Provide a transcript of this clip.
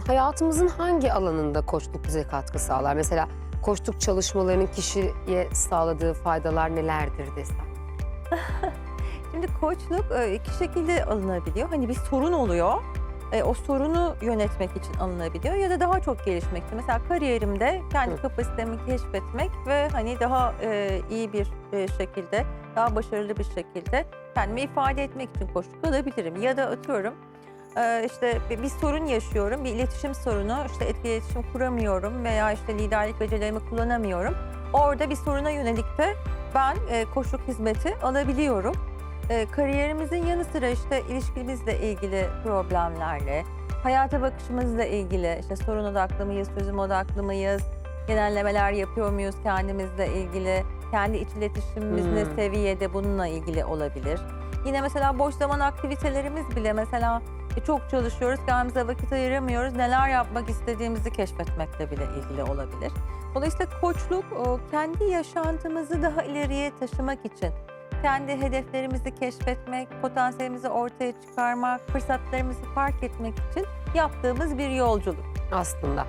Hayatımızın hangi alanında koçluk bize katkı sağlar? Mesela koçluk çalışmalarının kişiye sağladığı faydalar nelerdir desem? Şimdi koçluk e, iki şekilde alınabiliyor. Hani bir sorun oluyor. e, o sorunu yönetmek için alınabiliyor ya da daha çok gelişmek için. Mesela kariyerimde kendi Hı. kapasitemi keşfetmek ve hani daha e, iyi bir e, şekilde, daha başarılı bir şekilde kendimi ifade etmek için koçluk alabilirim. Ya da atıyorum e, işte bir, bir sorun yaşıyorum, bir iletişim sorunu, işte etkili iletişim kuramıyorum veya işte liderlik becerilerimi kullanamıyorum. Orada bir soruna yönelik de ben e, koçluk hizmeti alabiliyorum. E, kariyerimizin yanı sıra işte ilişkimizle ilgili problemlerle, hayata bakışımızla ilgili işte sorun odaklı mıyız, çözüm odaklı mıyız, genellemeler yapıyor muyuz kendimizle ilgili, kendi iç iletişimimiz ne Hmm. seviyede bununla ilgili olabilir. Yine mesela boş zaman aktivitelerimiz bile mesela çok çalışıyoruz, kendimize vakit ayıramıyoruz. Neler yapmak istediğimizi keşfetmekle bile ilgili olabilir. Dolayısıyla koçluk kendi yaşantımızı daha ileriye taşımak için, kendi hedeflerimizi keşfetmek, potansiyelimizi ortaya çıkarmak, fırsatlarımızı fark etmek için yaptığımız bir yolculuk. Aslında.